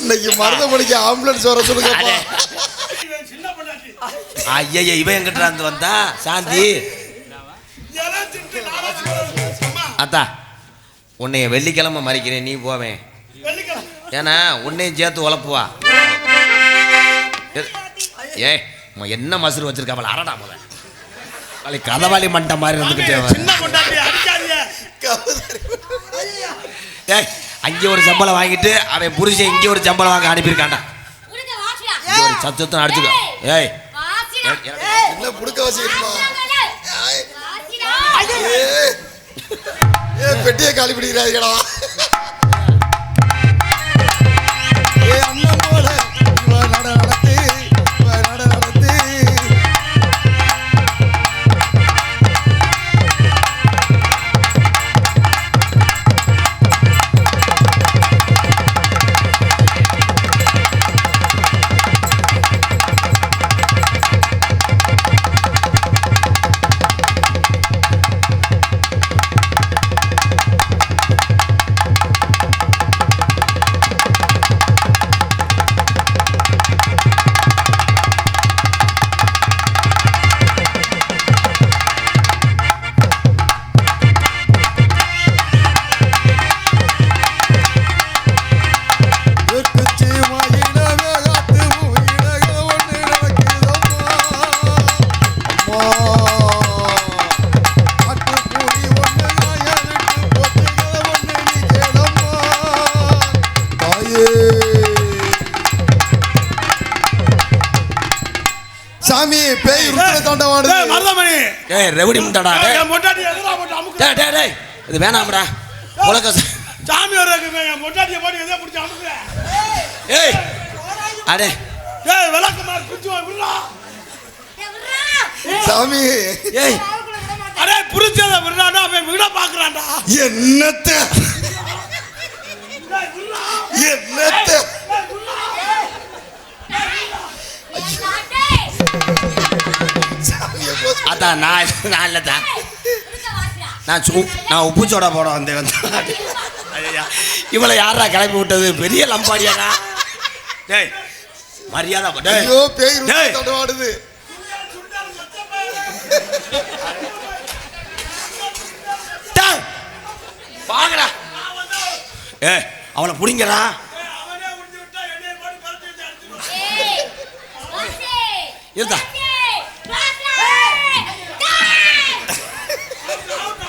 இன்னைக்கு மருதமணிக்கு ஆம்புலன்ஸ் வர பொண்டாட்டி ஐயா இவன் எங்கிட்ட இருந்து வந்தா? சாந்தி. அத்தா உன்னைய வெள்ளிக்கிழமை மறிக்கிறேன் நீ போவேன். ஏன்னா உன்னையும் சேர்த்து உழப்புவா. ஏ என்ன மசுறு வச்சிருக்காவல அரடா முத வலி கதவாளி மண்டை மாதிரி இருந்துக்கிட்டே. சின்ன ஏய் அங்கே ஒரு சம்பளம் வாங்கிட்டு அவன் புருஷன் இங்கே ஒரு சம்பளம் வாங்க இங்கே ஒரு சத்தத்தை அடிச்சுக்கோ. ஏய். என்ன புடுக்க ஏ பெட்டியை காலி பிடிக்கிறாங்கடா சாமி பேய் ருத்ர தாண்டவாடுது ஏய், மருதமணி ஏய் ரெவடி முட்டாடா ஏய், டேய். என் பொண்டாட்டி எதிரா போட்டு அமுக்கு டேய் டேய் டேய் இது வேணாம்டா. உலக சாமி என் பொண்டாட்டியை போட்டு எதை பிடிச்சி அமுக்குற ஏய் அடே. ஏய் விளக்குமார் பிடிச்சி விடுறா. சாமி. ஏய். அடே புரிச்சத விடுறாடா அவன் விட பாக்குறான்டா என்னத்த? என்னத்த நான் நான் இல்லைதா நான் சு நான் உப்பு சோடா போட வந்தேன் வந்து ஐயா இவளை யாரா கிளப்பி விட்டது? பெரிய லம்பாடியாடா. டேய் மரியாதை டேய். வாங்கடா ஏய் அவளை புடிங்கடா. அவனே உடுத்தி விட்டா என்னைய போட்டு பரட்டி வச்சு அடிச்சிருவான். இருந்தா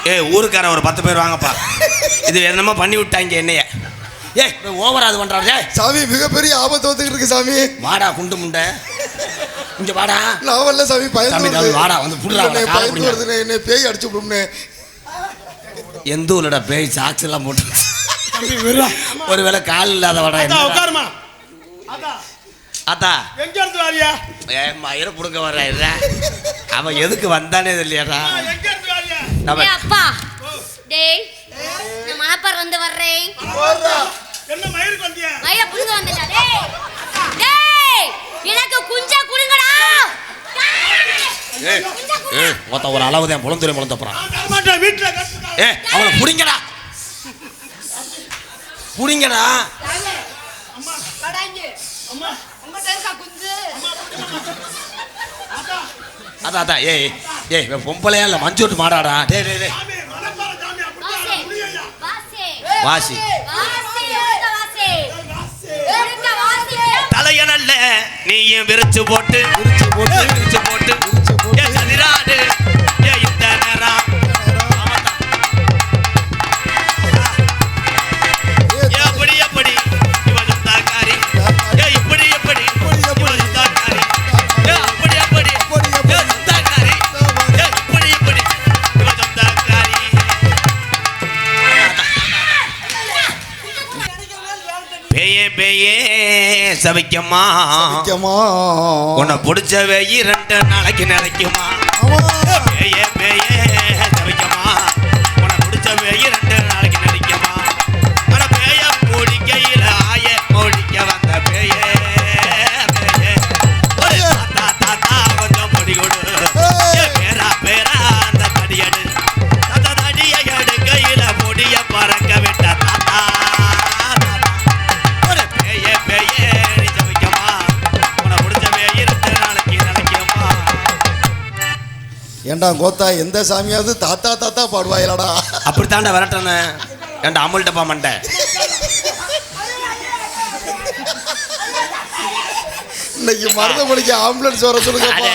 ஏய் ஊருக்காரன் ஒரு பத்து பேர் வாங்கப்பா. இது என்னமோ பண்ணி விட்டாங்க என்னைய. ஏய் ஓவரா அது பண்றாரு. சாமி மிகப்பெரிய ஆபத்து வந்துகிட்டு இருக்கு சாமி. வாடா குண்டு முண்டை. இங்க வாடா. நான் வரல சாமி பயந்து வருது. வாடா, வந்து புடுறா, பயந்து. வருதுண்ணே என்னை பேய் அடிச்சு விடும்னே எந்த ஊர்லடா பேய் சாக்ஸ் எல்லாம் போட்டு ஒருவேளை கால் இல்லாத வாடா உட்காருமா. அத்தா. எங்க இருந்து வாரியா? ஏன் மயிர புடுங்க வர்ற அவன் எதுக்கு வந்தானே தெரியலடா. நம்ம அப்பா டேய் நான் மணப்பாறை வந்து வர்றேன் என்ன மயிருக்கு வந்தியா மயில புடுங்க வந்துட்டா டேய் டேய் எனக்கு குஞ்சா குடுங்கடா ஏய் ஏய் ஒருத்த ஒரு அளவு தான் புலந்துரை முளந்த போறான் கட்டுக்கா ஏ அவளை புடிங்கடா புடிங்கடா அதான் அதான் ஏய் ஏய் இவன் பொம்பளையா இல்ல மஞ்சு விட்டு மாடாடா. டேய் டேய் டேய். சாமி மணப்பாறை சாமி அப்படித்தான் வாசே. முடியா வாசே. வாசி. வாசே எடுக்க வாசே. எடுக்க வாசே. தலைய நல்ல நீயும் விரிச்சு போட்டு விரிச்சு போட்டு விரிச்சு போட்டு. முக்கியமா உன்னை பிடிச்ச வெயி ரெண்டு நாளைக்கு நினைக்குமா ஏண்டா கோத்தா எந்த சாமியாவது தாத்தா தாத்தா பாடுவாயிலடா அப்படித்தாண்டா விரட்டனே ஏன்டா அமுல்ட்டப்பா மண்டை இன்னைக்கு மருதமணிக்கு ஆம்புலன்ஸ் வர சொல்லுங்க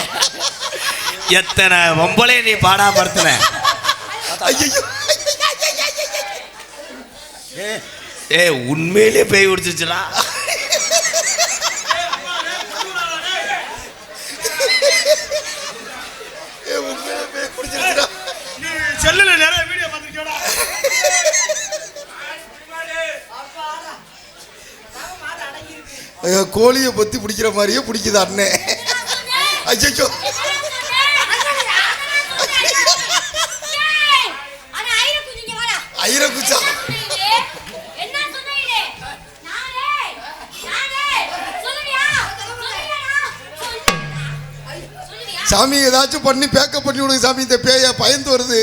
எத்தனை பொம்பளை நீ பாடா படுத்தின? ஏ உண்மையிலே பேய் பிடிச்சிருச்சுடா கோழியை பற்றி பிடிக்கிற மாதிரியே பிடிக்குது அண்ணே. அச்சோ ஐரக்குச்சா சாமி ஏதாச்சும் பண்ணி பேக்க பண்ணி விடுங்க சாமி இந்த பேய பயந்து வருது.